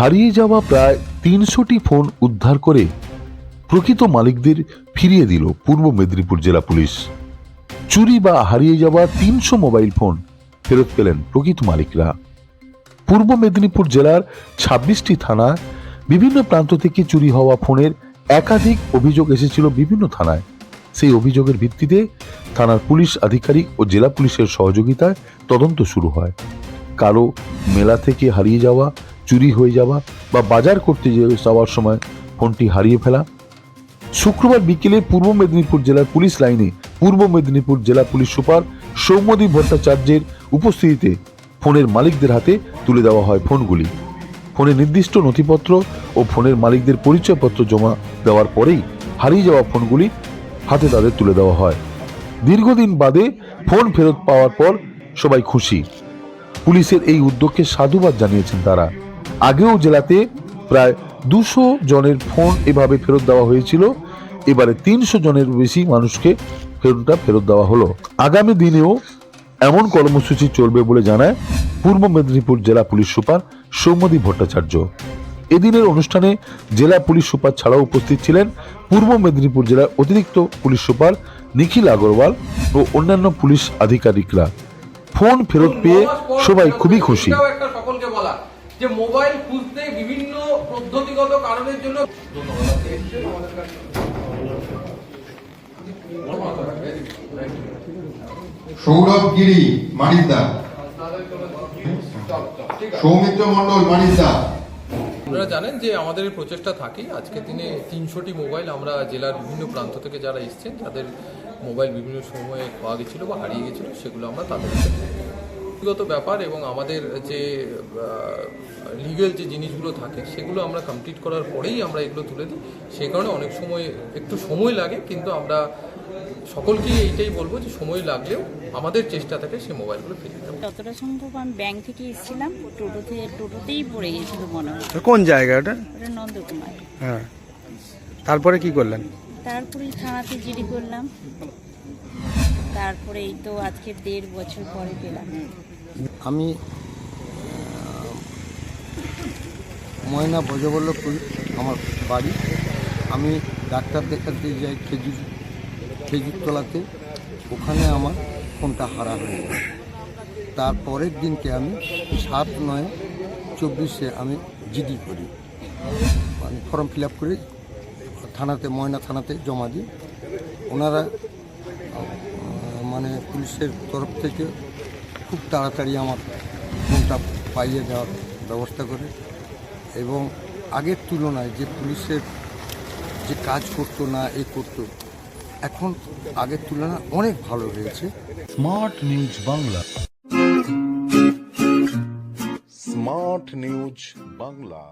হারিয়ে যাওয়া প্রায় তিনশোটি ফোন উদ্ধার করে প্রকৃত মালিকদের ফিরিয়ে দিল পূর্ব মেদিনীপুর জেলা পুলিশ। চুরি বা হারিয়ে যাওয়া তিনশো মোবাইল ফোন ফেরত পেলেন প্রকৃত মালিকরা। পূর্ব মেদিনীপুর জেলার ছাব্বিশটি থানা বিভিন্ন প্রান্ত থেকে চুরি হওয়া ফোনের একাধিক অভিযোগ এসেছিল বিভিন্ন থানায়। সেই অভিযোগের ভিত্তিতে থানার পুলিশ আধিকারিক ও জেলা পুলিশের সহযোগিতায় তদন্ত শুরু হয়। কারও মেলা থেকে হারিয়ে যাওয়া চুরি হয়ে যাওয়া বা বাজার করতে যাওয়ার সময় ফোনটি হারিয়ে ফেলা। শুক্রবার বিকেলে পূর্ব মেদিনীপুর জেলার পুলিশ লাইনে পূর্ব মেদিনীপুর জেলা পুলিশ সুপার সৌম্যদীপ ভট্টাচার্যের উপস্থিতিতে ফোনের মালিকদের হাতে তুলে দেওয়া হয় ফোনগুলি। ফোনে নির্দিষ্ট নথিপত্র ও ফোনের মালিকদের পরিচয়পত্র জমা দেওয়ার পরেই হারিয়ে যাওয়া ফোনগুলি হাতে তাদের তুলে দেওয়া হয়। দীর্ঘদিন বাদে ফোন ফেরত পাওয়ার পর সবাই খুশি। পুলিশের এই উদ্যোগকে সাধুবাদ জানিয়েছেন তারা। আগেও জেলাতে প্রায় দুশো জনের ফোন এভাবে ফেরত দেওয়া হয়েছিল। এবারে তিনশো জনের বেশি মানুষকে ফেরতটা ফেরত দেওয়া হলো। আগামী দিনেও এমন কর্মসূচি চলবে বলে জানায় পূর্ব মেদিনীপুর জেলা পুলিশ সুপার সৌম্যদীপ ভট্টাচার্য। এদিনের অনুষ্ঠানে জেলা পুলিশ সুপার ছাড়াও উপস্থিত ছিলেন পূর্ব মেদিনীপুর জেলার অতিরিক্ত পুলিশ সুপার নিখিল আগরওয়াল ও অন্যান্য পুলিশ আধিকারিকরা। ফোন ফেরত পেয়ে সবাই খুবই খুশি এটাও একটা সকলকে বলা যে মোবাইল খুঁজতে বিভিন্ন পদ্ধতিগত কারণের জন্য সৌরভ গিরি মানিকদা। সৌমিত্র মন্ডল মানিকদা। আপনারা জানেন যে আমাদের এই প্রচেষ্টা থাকে আজকে দিনে তিনশোটি মোবাইল আমরা জেলার বিভিন্ন প্রান্ত থেকে যারা এসছেন তাদের মোবাইল বিভিন্ন সময়ে পাওয়া গেছিল বা হারিয়ে গেছিল সেগুলো আমরা তাদের ব্যক্তিগত ব্যাপার এবং আমাদের যে লিগেল যে জিনিসগুলো থাকে সেগুলো আমরা কমপ্লিট করার পরেই আমরা এগুলো তুলে দিই। সেই কারণে অনেক সময় একটু সময় লাগে কিন্তু আমরা সকলকেই এইটাই বলব যে সময় লাগলেও আমাদের চেষ্টা থাকে সেই মোবাইলগুলো ফিরে দেওয়া যতটা সম্ভব আমি ব্যাংক থেকে এসেছিলাম টোটোতে টোটোতেই পড়ে গেছিল মনে হয়। কোন জায়গা ওটা? ওটা নন্দকুমার। হ্যাঁ। তারপরে কি করলেন? তারপরে থানাতে জিডি করলাম। তারপরে এই তো আজকে দেড় বছর পরে পেলাম। আমি ময়না ভজবল্লভপুর, আমার বাড়ি। আমি ডাক্তার দেখাতে যাই খেজুর খেজুরতলাতে ওখানে আমার ফোনটা হারা হয়ে যায়। তারপরের দিনকে আমি সাত নয় চব্বিশে আমি জিডি করি। মানে ফর্ম ফিল আপ করে থানাতে, ময়না থানাতে জমা দিই। ওনারা মানে পুলিশের তরফ থেকে খুব তাড়াতাড়ি আমার ফোনটা পাইয়ে দেওয়ার ব্যবস্থা করে এবং আগের তুলনায় যে পুলিশের যে কাজ করতো না এ করতো, এখন আগের তুলনায় অনেক ভালো হয়েছে। Smart news Bangla. Smart news Bangla.